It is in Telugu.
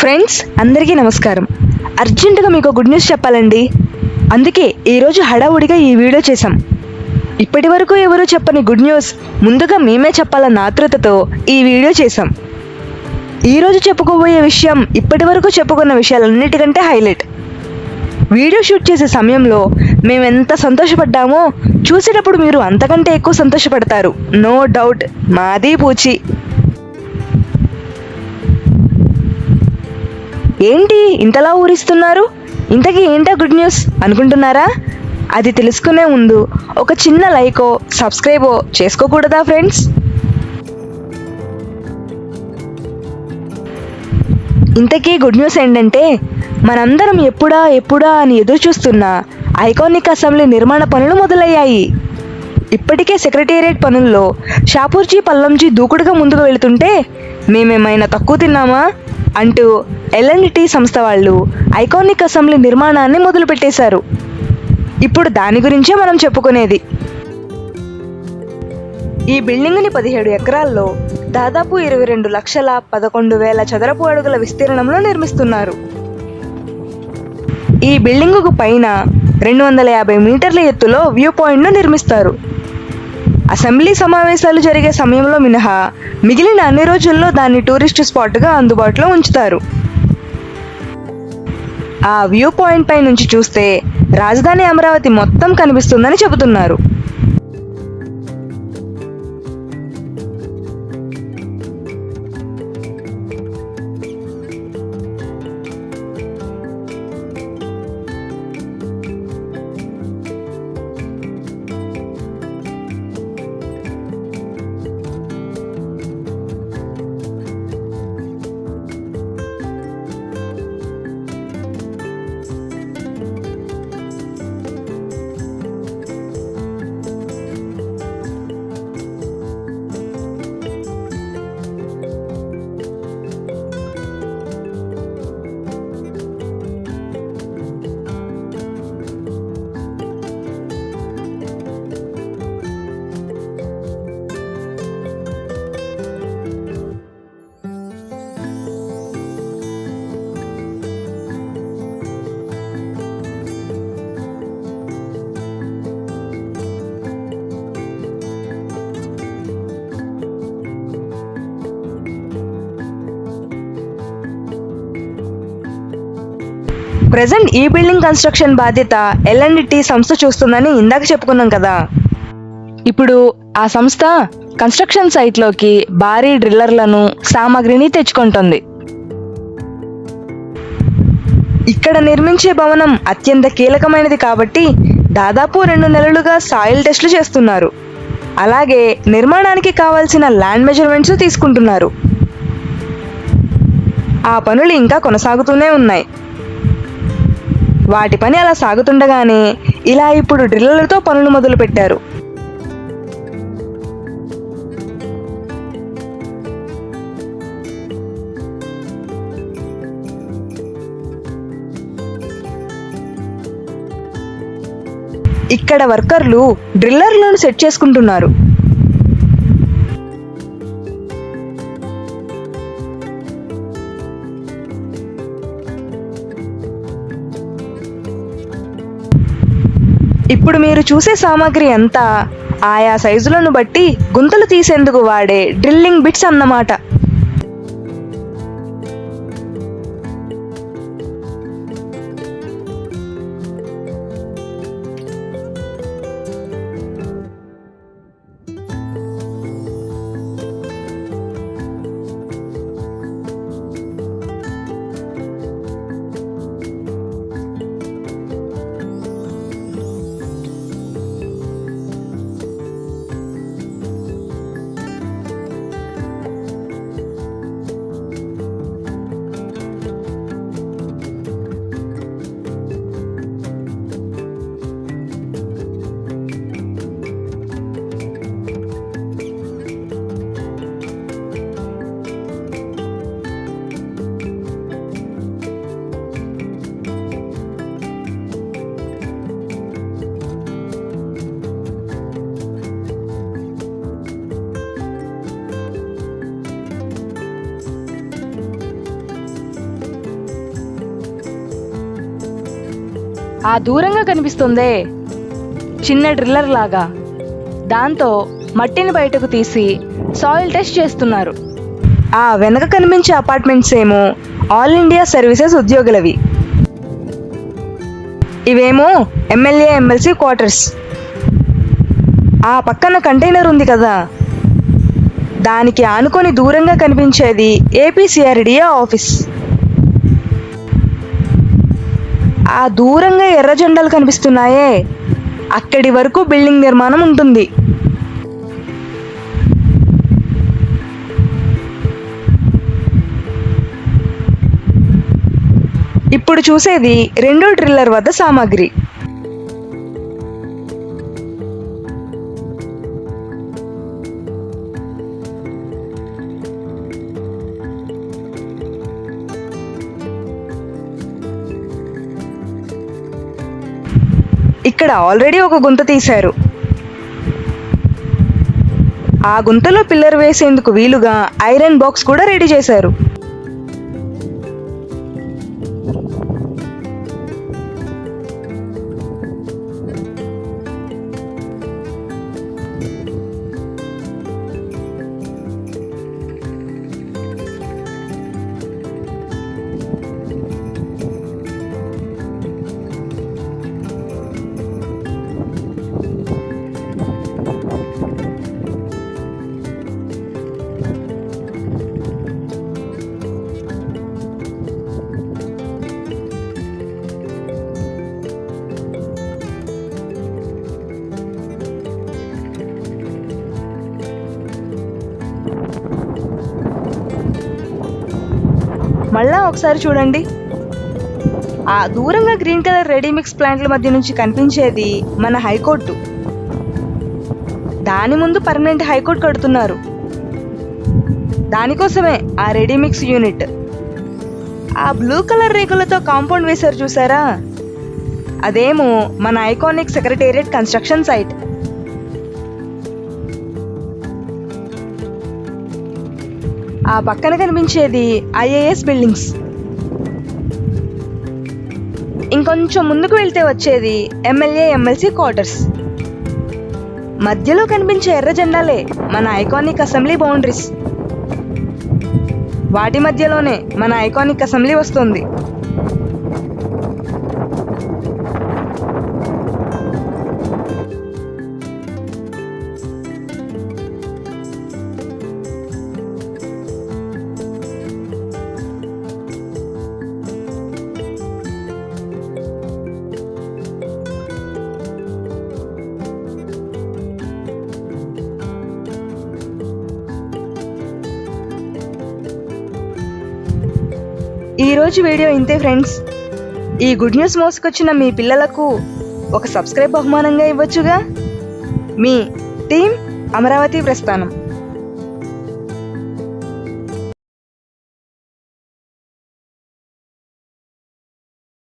ఫ్రెండ్స్ అందరికీ నమస్కారం. అర్జెంటుగా మీకు గుడ్ న్యూస్ చెప్పాలండి. అందుకే ఈరోజు హడావుడిగా ఈ వీడియో చేశాం. ఇప్పటి వరకు ఎవరూ చెప్పని గుడ్ న్యూస్ ముందుగా మేమే చెప్పాలన్న ఆతృతతో ఈ వీడియో చేశాం. ఈరోజు చెప్పుకోబోయే విషయం ఇప్పటి వరకు చెప్పుకున్న విషయాలన్నిటికంటే హైలైట్ వీడియో షూట్ చేసే సమయంలో మేము ఎంత సంతోషపడ్డామో చూసేటప్పుడు మీరు అంతకంటే ఎక్కువ సంతోషపడతారు. నో డౌట్ మాది పూచి. ఏంటి ఇంతలా ఊరిస్తున్నారు? ఇంతకీ ఏంటా గుడ్ న్యూస్ అనుకుంటున్నారా? అది తెలుసుకునే ముందు ఒక చిన్న లైకో సబ్స్క్రైబో చేసుకోకూడదా ఫ్రెండ్స్? ఇంతకీ గుడ్ న్యూస్ ఏంటంటే మనందరం ఎప్పుడా ఎప్పుడా అని ఎదురు చూస్తున్న ఐకానిక్ అసెంబ్లీ నిర్మాణ పనులు మొదలయ్యాయి. ఇప్పటికే సెక్రటేరియట్ పనుల్లో షాపూర్జీ పల్లంజీ దూకుడుగా ముందుకు వెళుతుంటే మేమేమైనా తక్కువ తిన్నామా? అంటూ ఎల్ఎన్టీ సంస్థ వాళ్ళు ఐకానిక్ అసెంబ్లీ నిర్మాణాన్ని మొదలుపెట్టేశారు. ఇప్పుడు దాని గురించే మనం చెప్పుకునేది. ఈ బిల్డింగ్ని పదిహేడు ఎకరాల్లో దాదాపు ఇరవై రెండు లక్షల పదకొండు వేల చదరపు అడుగుల విస్తీర్ణంలో నిర్మిస్తున్నారు. ఈ బిల్డింగుకు పైన రెండు వందల యాభై మీటర్ల ఎత్తులో వ్యూ పాయింట్ను నిర్మిస్తారు. అసెంబ్లీ సమావేశాలు జరిగే సమయంలో మినహా మిగిలిన అన్ని రోజుల్లో దాన్ని టూరిస్ట్ స్పాట్గా అందుబాటులో ఉంచుతారు. ఆ వ్యూ పాయింట్ పై నుంచి చూస్తే రాజధాని అమరావతి మొత్తం కనిపిస్తుందని చెబుతున్నారు. ప్రజెంట్ ఈ బిల్డింగ్ కన్స్ట్రక్షన్ బాధ్యత ఎల్ఎన్డిటి సంస్థ చూస్తుందని ఇందాక చెప్పుకున్నాం కదా. ఇప్పుడు ఆ సంస్థ కన్స్ట్రక్షన్ సైట్లోకి భారీ డ్రిల్లర్లను సామాగ్రిని తెచ్చుకుంటుంది. ఇక్కడ నిర్మించే భవనం అత్యంత కీలకమైనది కాబట్టి దాదాపు రెండు నెలలుగా సాయిల్ టెస్టులు చేస్తున్నారు. అలాగే నిర్మాణానికి కావాల్సిన ల్యాండ్ మెజర్మెంట్స్ తీసుకుంటున్నారు. ఆ పనులు ఇంకా కొనసాగుతూనే ఉన్నాయి. వాటి పని అలా సాగుతుండగానే ఇలా ఇప్పుడు డ్రిల్లర్లతో పనులు మొదలుపెట్టారు. ఇక్కడ వర్కర్లు డ్రిల్లర్లను సెట్ చేసుకుంటున్నారు. ఇప్పుడు మీరు చూసే సామాగ్రి అంతా ఆయా సైజులను బట్టి గుంతలు తీసేందుకు వాడే డ్రిల్లింగ్ బిట్స్ అన్నమాట. ఆ దూరంగా కనిపిస్తుందే. చిన్న డ్రిల్లర్ లాగా. దాంతో మట్టిని బయటకు తీసి సాయిల్ టెస్ట్ చేస్తున్నారు. ఆ వెనక కనిపించే అపార్ట్మెంట్స్ ఏమో ఆల్ ఇండియా సర్వీసెస్ ఉద్యోగులవి. ఇవేమో ఎమ్మెల్యే ఎమ్మెల్సీ క్వార్టర్స్. ఆ పక్కన కంటైనర్ ఉంది కదా. దానికి ఆనుకొని దూరంగా కనిపించేది ఏపీసీఆర్డీఏ ఆఫీస్. ఆ దూరంగా ఎర్ర జెండాలు కనిపిస్తున్నాయే. అక్కడి వరకు బిల్డింగ్ నిర్మాణం ఉంటుంది. ఇప్పుడు చూసేది రెండో డ్రిల్లర్ వద్ద సామాగ్రి. ఇక్కడ ఆల్రెడీ ఒక గుంత తీశారు. ఆ గుంతలో పిల్లర్ వేసేందుకు వీలుగా ఐరన్ బాక్స్ కూడా రెడీ చేశారు. మళ్ళా ఒకసారి చూడండి. ఆ దూరంగా గ్రీన్ కలర్ రెడీమిక్స్ ప్లాంట్ల మధ్య నుంచి కనిపించేది మన హైకోర్టు. దాని ముందు పర్మనెంట్ హైకోర్టు కడుతున్నారు. దానికోసమే ఆ రెడీమిక్స్ యూనిట్. ఆ బ్లూ కలర్ రేకులతో కాంపౌండ్ వేశారు చూసారా? అదేమో మన ఐకానిక్ సెక్రటేరియట్ కన్స్ట్రక్షన్ సైట్. ఆ పక్కన కనిపించేది ఐఏఎస్ బిల్డింగ్స్. ఇంకొంచెం ముందుకు వెళ్తే వచ్చేది ఎమ్మెల్యే ఎమ్మెల్సీ క్వార్టర్స్. మధ్యలో కనిపించే ఎర్ర జెండాలే మన ఐకానిక్ అసెంబ్లీ బౌండరీస్. వాటి మధ్యలోనే మన ఐకానిక్ అసెంబ్లీ వస్తుంది. ఈరోజు వీడియో ఇంతే ఫ్రెండ్స్. ఈ గుడ్ న్యూస్ మోసుకొచ్చిన మీ పిల్లలకు ఒక సబ్స్క్రైబ్ బహుమానంగా ఇవ్వచ్చుగా. మీ టీం అమరావతి ప్రస్థానం.